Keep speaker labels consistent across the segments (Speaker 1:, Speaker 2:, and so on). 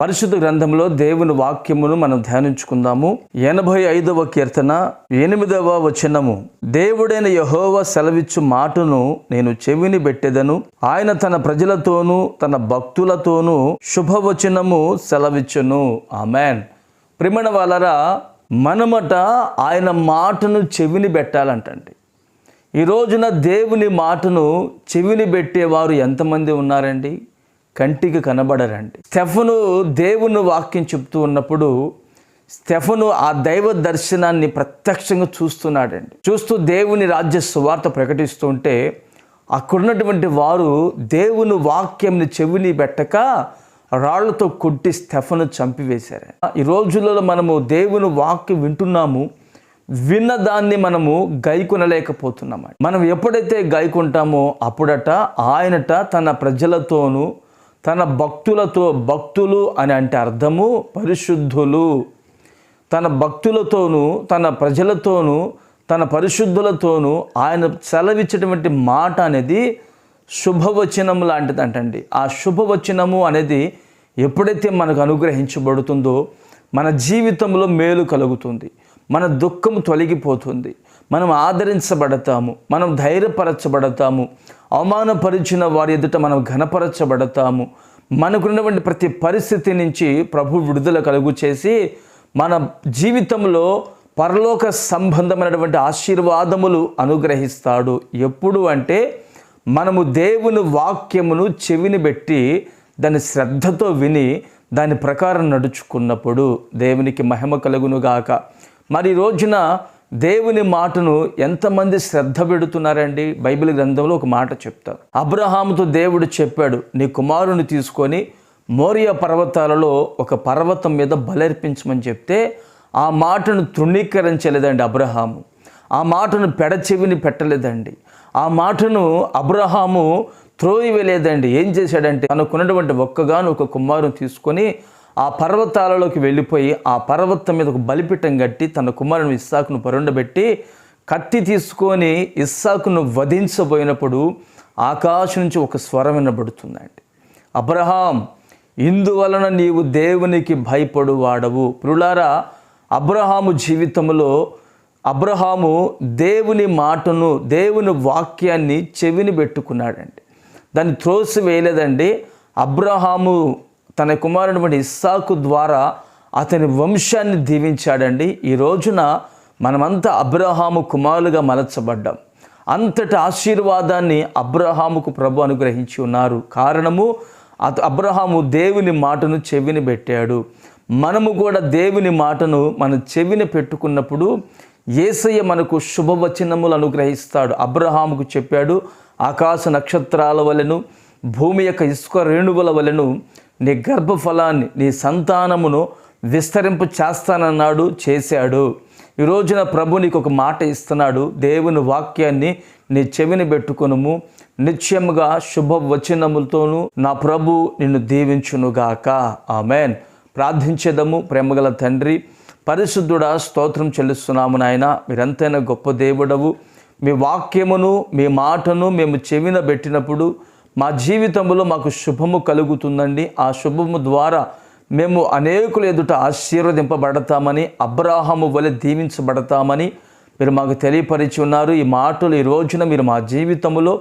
Speaker 1: పరిశుద్ధ గ్రంథంలో దేవుని వాక్యమును మనం ధ్యానించుకుందాము. ఎనభై ఐదవ కీర్తన ఎనిమిదవ వచనము. దేవుడైన యహోవ సెలవిచ్చు మాటను నేను చెవిని పెట్టెదను ఆయన తన ప్రజలతోనూ తన భక్తులతోనూ శుభవచనము సెలవిచ్చును. ఆమెన్. ప్రిమణ వాళ్ళరా మనమట ఆయన మాటను చెవిని పెట్టాలంటండి ఈ రోజున దేవుని మాటను చెవిని పెట్టేవారు ఎంతమంది ఉన్నారండి? కంటికి కనబడరండి. స్టెఫను దేవుని వాక్యం చెప్తూ ఉన్నప్పుడు స్టెఫను ఆ దైవ దర్శనాన్ని ప్రత్యక్షంగా చూస్తున్నాడండి. చూస్తూ దేవుని రాజ్య సువార్త ప్రకటిస్తుంటే అక్కడున్నటువంటి వారు దేవుని వాక్యంని చెవిని పెట్టక రాళ్ళతో కొట్టి స్టెఫను చంపివేశారు ఈ రోజులలో మనము దేవుని వాక్యం వింటున్నాము విన్న దాన్ని మనము గైకొనలేకపోతున్నాం మనం ఎప్పుడైతే గైకుంటామో అప్పుడట ఆయనట తన ప్రజలతోనూ తన భక్తులతో భక్తులు అని అంటే అర్థము పరిశుద్ధులు. తన భక్తులతోనూ తన ప్రజలతోనూ తన పరిశుద్ధులతోనూ ఆయన సెలవిచ్చేటువంటి మాట అనేది శుభవచనం లాంటిది అంటండి ఆ శుభవచనము అనేది ఎప్పుడైతే మనకు అనుగ్రహించబడుతుందో మన జీవితంలో మేలు కలుగుతుంది. మన దుఃఖం తొలగిపోతుంది. మనం ఆదరించబడతాము. మనం ధైర్యపరచబడతాము. అవమానపరిచిన వారి ఎదుట మనం ఘనపరచబడతాము. మనకున్నటువంటి ప్రతి పరిస్థితి నుంచి ప్రభు విడుదల కలుగు చేసి మన జీవితంలో పరలోక సంబంధమైనటువంటి ఆశీర్వాదములు అనుగ్రహిస్తాడు. ఎప్పుడు అంటే మనము దేవుని వాక్యమును చెవిని పెట్టి దాన్ని శ్రద్ధతో విని దాని ప్రకారం నడుచుకున్నప్పుడు దేవునికి మహిమ కలుగునుగాక మరి ఈ రోజున దేవుని మాటను ఎంతమంది శ్రద్ధ పెడుతున్నారండి? బైబిల్ గ్రంథంలో ఒక మాట చెప్తారు. అబ్రహాముతో దేవుడు చెప్పాడు నీ కుమారుని తీసుకొని మోరియా పర్వతాలలో ఒక పర్వతం మీద బలర్పించమని చెప్తే ఆ మాటను తృణీకరించలేదండి అబ్రహాము. ఆ మాటను పెడచెవిని పెట్టలేదండి. ఆ మాటను అబ్రహాము త్రోయివేలేదండి. ఏం చేశాడంటే తనకున్నటువంటి ఒక్కగాను ఒక కుమారుని తీసుకొని ఆ పర్వతాలలోకి వెళ్ళిపోయి ఆ పర్వతం మీద ఒక బలిపీఠం కట్టి తన కుమారుని ఇస్సాకును పరుండబెట్టి కత్తి తీసుకొని ఇస్సాకును వధించబోయినప్పుడు ఆకాశం నుంచి ఒక స్వరం వినబడుతుందండి. అబ్రహాం ఇందువలన నీవు దేవునికి భయపడు వాడవు పురులారా అబ్రహాము జీవితంలో అబ్రహాము దేవుని మాటను దేవుని వాక్యాన్ని చెవిని పెట్టుకున్నాడండి. దాన్ని త్రోసి వేయలేదండి అబ్రహాము తన కుమారుడు ఇస్సాకు ద్వారా అతని వంశాన్ని దీవించాడండి. ఈ రోజున మనమంతా అబ్రహాము కుమారులుగా మలచబడ్డాం. అంతటి ఆశీర్వాదాన్ని అబ్రహాముకు ప్రభు అనుగ్రహించి ఉన్నారు. కారణము అత అబ్రహాము దేవుని మాటను చెవిని పెట్టాడు. మనము కూడా దేవుని మాటను మన చెవిని పెట్టుకున్నప్పుడు ఏసయ్య మనకు శుభవచనములు అనుగ్రహిస్తాడు. అబ్రహాముకు చెప్పాడు ఆకాశ నక్షత్రాల వలెను భూమి యొక్క ఇసుక రేణువుల వలెను నీ గర్భఫలాన్ని నీ సంతానమును విస్తరింపు చేస్తానన్నాడు చేశాడు. ఈ రోజున ప్రభు నీకు ఒక మాట ఇస్తున్నాడు. దేవుని వాక్యాన్ని నీ చెవిని పెట్టుకునుము. నిత్యముగా శుభవచనములతోనూ నా ప్రభు నిన్ను దీవించునుగాక. ఆమెన్. ప్రార్థించేదము ప్రేమగల తండ్రి పరిశుద్ధుడా స్తోత్రం చెల్లిస్తున్నాము నాయన. మీరంతైనా గొప్ప దేవుడవు. మీ వాక్యమును మీ మాటను మేము చెవిన పెట్టినప్పుడు మా జీవితంలో మాకు శుభము కలుగుతుందండి. ఆ శుభము ద్వారా మేము అనేకులు ఎదుట ఆశీర్వదింపబడతామని అబ్రాహము వలె దీవించబడతామని మీరు మాకు తెలియపరిచి ఉన్నారు. ఈ మాటలు ఈ రోజున మీరు మా జీవితంలో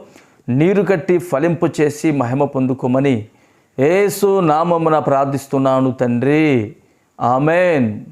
Speaker 1: నీరు కట్టి ఫలింపు చేసి మహిమ పొందుకోమని ఏసు నామమున ప్రార్థిస్తున్నాను తండ్రి. ఆమెన్.